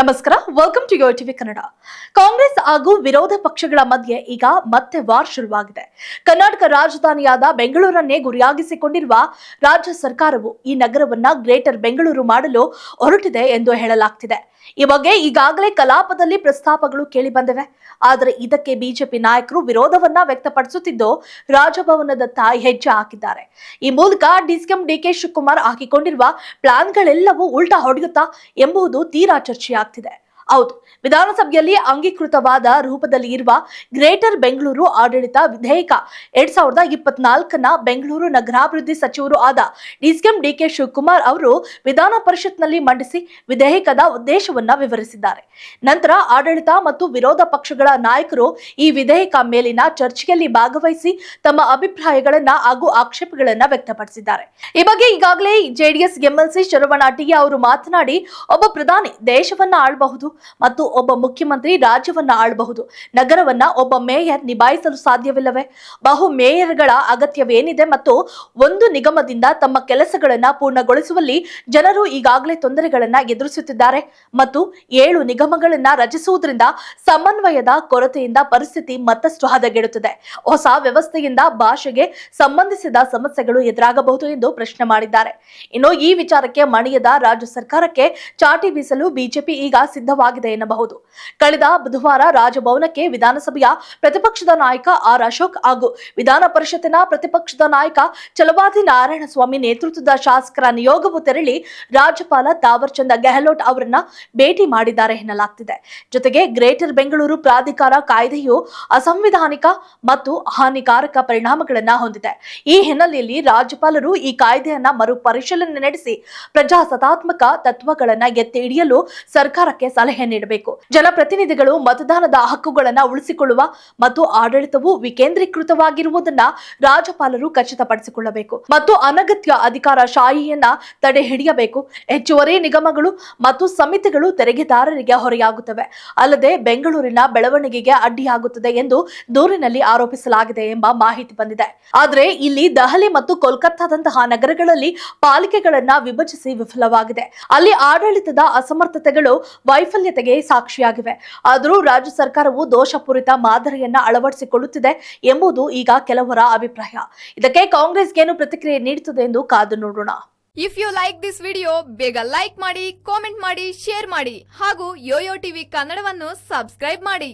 ನಮಸ್ಕಾರ welcome to your TV Kannada Congress ಹಾಗೂ ವಿರೋಧ ಪಕ್ಷಗಳ ಮಧ್ಯೆ ಈಗ ಮತ್ತೆ ವಾರ್ ಶುರುವಾಗಿದೆ. ಕರ್ನಾಟಕ ರಾಜಧಾನಿಯಾದ ಬೆಂಗಳೂರನ್ನೇ ಗುರಿಯಾಗಿಸಿಕೊಂಡಿರುವ ರಾಜ್ಯ ಸರ್ಕಾರವು ಈ ನಗರವನ್ನ ಗ್ರೇಟರ್ ಬೆಂಗಳೂರು ಮಾಡಲು ಹೊರಟಿದೆ ಎಂದು ಹೇಳಲಾಗ್ತಿದೆ. ಈ ಬಗ್ಗೆ ಈಗಾಗಲೇ ಕಲಾಪದಲ್ಲಿ ಪ್ರಸ್ತಾಪಗಳು ಕೇಳಿ ಬಂದಿವೆ. ಆದರೆ ಇದಕ್ಕೆ ಬಿಜೆಪಿ ನಾಯಕರು ವಿರೋಧವನ್ನ ವ್ಯಕ್ತಪಡಿಸುತ್ತಿದ್ದು ರಾಜಭವನದತ್ತ ಹೆಜ್ಜೆ ಹಾಕಿದ್ದಾರೆ. ಈ ಮೂಲಕ ಡಿಸಿಎಂ ಡಿಕೆ ಶಿವಕುಮಾರ್ ಹಾಕಿಕೊಂಡಿರುವ ಪ್ಲಾನ್ಗಳೆಲ್ಲವೂ ಉಲ್ಟಾ ಹೊಡೆಯುತ್ತಾ ಎಂಬುದು ತೀರಾ Today. ಹೌದು. ವಿಧಾನಸಭೆಯಲ್ಲಿ ಅಂಗೀಕೃತವಾದ ರೂಪದಲ್ಲಿ ಇರುವ ಗ್ರೇಟರ್ ಬೆಂಗಳೂರು ಆಡಳಿತ ವಿಧೇಯಕ ಎರಡ್ ಸಾವಿರದ ಇಪ್ಪತ್ನಾಲ್ಕನ ಬೆಂಗಳೂರು ನಗರಾಭಿವೃದ್ಧಿ ಸಚಿವರು ಆದ ಡಿಸಿಎಂ ಡಿಕೆ ಶಿವಕುಮಾರ್ ಅವರು ವಿಧಾನ ಪರಿಷತ್ನಲ್ಲಿ ಮಂಡಿಸಿ ವಿಧೇಯಕದ ಉದ್ದೇಶವನ್ನ ವಿವರಿಸಿದ್ದಾರೆ. ನಂತರ ಆಡಳಿತ ಮತ್ತು ವಿರೋಧ ಪಕ್ಷಗಳ ನಾಯಕರು ಈ ವಿಧೇಯಕ ಮೇಲಿನ ಚರ್ಚೆಯಲ್ಲಿ ಭಾಗವಹಿಸಿ ತಮ್ಮ ಅಭಿಪ್ರಾಯಗಳನ್ನ ಹಾಗೂ ಆಕ್ಷೇಪಗಳನ್ನ ವ್ಯಕ್ತಪಡಿಸಿದ್ದಾರೆ. ಈ ಬಗ್ಗೆ ಈಗಾಗಲೇ ಜೆಡಿಎಸ್, ಎಂಎಲ್ಸಿ, ಶರವಣ ಅವರು ಮಾತನಾಡಿ, ಒಬ್ಬ ಪ್ರಧಾನಿ ದೇಶವನ್ನ ಆಳಬಹುದು ಮತ್ತು ಒಬ್ಬ ಮುಖ್ಯಮಂತ್ರಿ ರಾಜ್ಯವನ್ನ ಆಳಬಹುದು. ನಗರವನ್ನ ಒಬ್ಬ ಮೇಯರ್ ನಿಭಾಯಿಸಲು ಸಾಧ್ಯವಿಲ್ಲವೇ? ಬಹು ಮೇಯರ್ಗಳ ಅಗತ್ಯವೇನಿದೆ ಮತ್ತು ಒಂದು ನಿಗಮದಿಂದ ತಮ್ಮ ಕೆಲಸಗಳನ್ನ ಪೂರ್ಣಗೊಳಿಸುವಲ್ಲಿ ಜನರು ಈಗಾಗಲೇ ತೊಂದರೆಗಳನ್ನ ಎದುರಿಸುತ್ತಿದ್ದಾರೆ. ಮತ್ತು ಏಳು ನಿಗಮಗಳನ್ನ ರಚಿಸುವುದರಿಂದ ಸಮನ್ವಯದ ಕೊರತೆಯಿಂದ ಪರಿಸ್ಥಿತಿ ಮತ್ತಷ್ಟು ಹದಗೆಡುತ್ತದೆ. ಹೊಸ ವ್ಯವಸ್ಥೆಯಿಂದ ಭಾಷೆಗೆ ಸಂಬಂಧಿಸಿದ ಸಮಸ್ಯೆಗಳು ಎದುರಾಗಬಹುದು ಎಂದು ಪ್ರಶ್ನೆ ಮಾಡಿದ್ದಾರೆ. ಇನ್ನು ಈ ವಿಚಾರಕ್ಕೆ ಮಣಿಯದ ರಾಜ್ಯ ಸರ್ಕಾರಕ್ಕೆ ಚಾಟಿ ಬೀಸಲು ಬಿಜೆಪಿ ಈಗ ಸಿದ್ಧವಾಗಿದೆ ಎನ್ನಬಹುದು. ಕಳೆದ ಬುಧವಾರ ರಾಜಭವನಕ್ಕೆ ವಿಧಾನಸಭೆಯ ಪ್ರತಿಪಕ್ಷದ ನಾಯಕ ಆರ್ ಅಶೋಕ್ ಹಾಗೂ ವಿಧಾನ ಪರಿಷತ್ತಿನ ಪ್ರತಿಪಕ್ಷದ ನಾಯಕ ಚಲವಾದಿ ನಾರಾಯಣಸ್ವಾಮಿ ನೇತೃತ್ವದ ಶಾಸಕರ ನಿಯೋಗವು ತೆರಳಿ ರಾಜ್ಯಪಾಲ ತಾವರ್ಚಂದ ಗೆಹ್ಲೋಟ್ ಅವರನ್ನ ಭೇಟಿ ಮಾಡಿದ್ದಾರೆ ಎನ್ನಲಾಗ್ತಿದೆ. ಜೊತೆಗೆ ಗ್ರೇಟರ್ ಬೆಂಗಳೂರು ಪ್ರಾಧಿಕಾರ ಕಾಯ್ದೆಯು ಅಸಂವಿಧಾನಿಕ ಮತ್ತು ಹಾನಿಕಾರಕ ಪರಿಣಾಮಗಳನ್ನ ಹೊಂದಿದೆ. ಈ ಹಿನ್ನೆಲೆಯಲ್ಲಿ ರಾಜ್ಯಪಾಲರು ಈ ಕಾಯ್ದೆಯನ್ನ ಮರು ಪರಿಶೀಲನೆ ನಡೆಸಿ ಪ್ರಜಾಸತ್ತಾತ್ಮಕ ತತ್ವಗಳನ್ನ ಎತ್ತಿ ಹಿಡಿಯಲು ಸರ್ಕಾರಕ್ಕೆ ಸಲಹೆ ನೀಡಬೇಕು. ಜನಪ್ರತಿನಿಧಿಗಳು ಮತದಾನದ ಹಕ್ಕುಗಳನ್ನು ಉಳಿಸಿಕೊಳ್ಳುವ ಮತ್ತು ಆಡಳಿತವು ವಿಕೇಂದ್ರೀಕೃತವಾಗಿರುವುದನ್ನ ರಾಜ್ಯಪಾಲರು ಖಚಿತಪಡಿಸಿಕೊಳ್ಳಬೇಕು. ಮತ್ತು ಅನಗತ್ಯ ಅಧಿಕಾರ ಶಾಹಿಯನ್ನ ತಡೆ ಹಿಡಿಯಬೇಕು. ಹೆಚ್ಚುವರಿ ನಿಗಮಗಳು ಮತ್ತು ಸಮಿತಿಗಳು ತೆರಿಗೆದಾರರಿಗೆ ಹೊರೆಯಾಗುತ್ತವೆ. ಅಲ್ಲದೆ ಬೆಂಗಳೂರಿನ ಬೆಳವಣಿಗೆಗೆ ಅಡ್ಡಿಯಾಗುತ್ತದೆ ಎಂದು ದೂರಿನಲ್ಲಿ ಆರೋಪಿಸಲಾಗಿದೆ ಎಂಬ ಮಾಹಿತಿ ಬಂದಿದೆ. ಆದರೆ ಇಲ್ಲಿ ದೆಹಲಿ ಮತ್ತು ಕೋಲ್ಕತ್ತಾದಂತಹ ನಗರಗಳಲ್ಲಿ ಪಾಲಿಕೆಗಳನ್ನ ವಿಭಜಿಸಿ ವಿಫಲವಾಗಿದೆ. ಅಲ್ಲಿ ಆಡಳಿತದ ಅಸಮರ್ಥತೆಗಳು ವೈಫಲ್ಯತೆಗೆ ಸಾಕ್ಷಿಯಾಗಿವೆ. ಆದರೂ ರಾಜ್ಯ ಸರ್ಕಾರವು ದೋಷಪೂರಿತ ಮಾದರಿಯನ್ನ ಅಳವಡಿಸಿಕೊಳ್ಳುತ್ತಿದೆ ಎಂಬುದು ಈಗ ಕೆಲವರ ಅಭಿಪ್ರಾಯ. ಇದಕ್ಕೆ ಕಾಂಗ್ರೆಸ್ಗೇನು ಪ್ರತಿಕ್ರಿಯೆ ನೀಡುತ್ತದೆ ಎಂದು ಕಾದು ನೋಡೋಣ. If you like this video ಬೇಗ ಲೈಕ್ ಮಾಡಿ ಕಾಮೆಂಟ್ ಮಾಡಿ ಶೇರ್ ಮಾಡಿ ಹಾಗೂ ಯೋಯೋ ಟಿವಿ ಕನ್ನಡವನ್ನು ಸಬ್ಸ್ಕ್ರೈಬ್ ಮಾಡಿ.